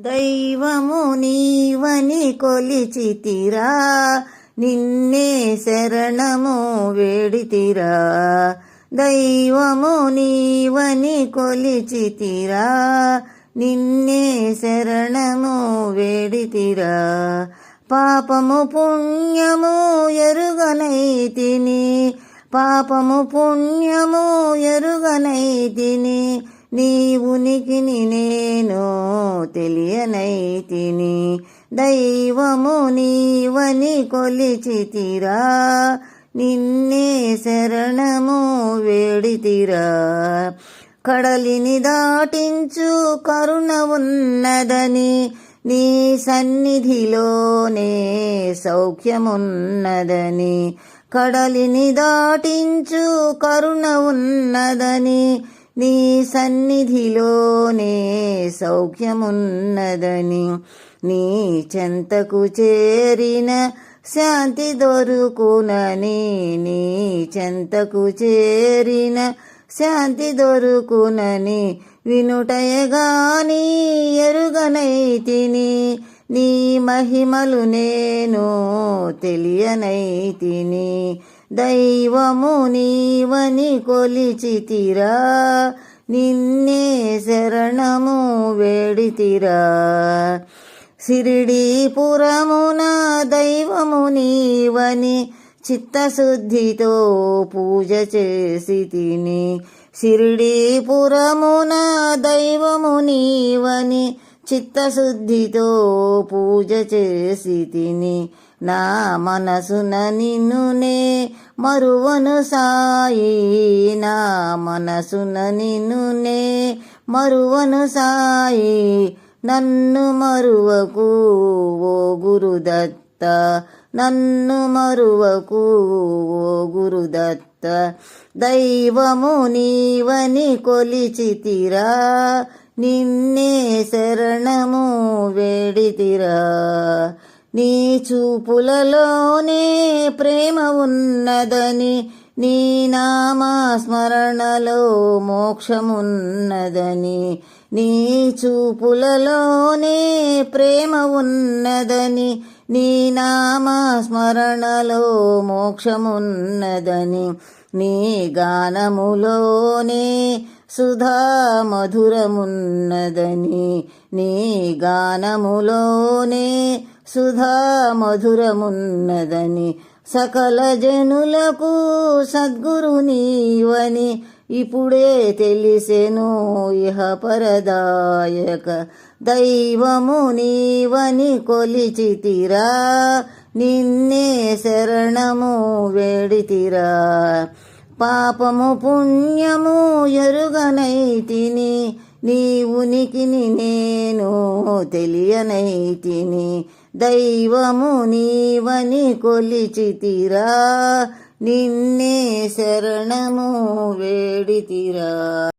దైవము నీవని కొలిచితిరా. నిన్నే శరణము వేడితిరా. దైవము నీవని కొలిచితిరా. నిన్నే శరణము వేడితిరా. పాపము పుణ్యము ఎరుగనైతిని పాపము పుణ్యము ఎరుగనైతిని నీ ఉనికిని నేను తెలియనైతిని దైవము నీవని కొలిచితిరా. నిన్నే శరణము వేడితిరా. కడలిని దాటించు కరుణ ఉన్నదని నీ సన్నిధిలోనే సౌఖ్యమున్నదని. కడలిని దాటించు కరుణ ఉన్నదని నీ సన్నిధిలోనే సౌఖ్యమున్నదని నీ చెంతకు చేరిన శాంతి దొరుకునని నీ చెంతకు చేరిన శాంతి దొరుకునని వినుటయగాని ఎరుగనైతిని నీ మహిమలు నేను తెలియనైతిని. దైవము నీవని కొలిచితిరా. నిన్నే శరణము వేడితిరా. సిరిడీపురమున దైవము నీవని చిత్తశుద్ధితో పూజ చేసి తిని సిరిడీపురమున దైవము నీవని చిత్తశుద్ధితో పూజ చేసి తిని నా మనసున నిన్నునే మరువను సాయి. నా మనసున నిన్నునే మరువను సాయి. నన్ను మరువకు ఓ గురుదత్త. నన్ను మరువకు ఓ గురుదత్త. దైవము నీవని కొలిచితిరా. నిన్నే శరణము వేడితిరా. నీ చూపులలోనే ప్రేమ ఉన్నదని నీ నామస్మరణలో మోక్షమున్నదని నీ చూపులలోనే ప్రేమ ఉన్నదని నీ నామస్మరణలో మోక్షమున్నదని నీ గానములోనే సుధా మధురమున్నదని నీ గానములోనే సుధా మధురమున్నదని సకల జనులకు సద్గురు నీవని ఇప్పుడే తెలిసెను ఇహ పరదాయక దైవము నీవని కొలిచితిరా నిన్నే శరణము వేడితిరా. పాపము పుణ్యము ఎరుగనైతిని నీ ఉనికిని నేను తెలియనైతిని. దైవము నీవని కొలిచితిరా. నిన్నే శరణము వేడితిరా.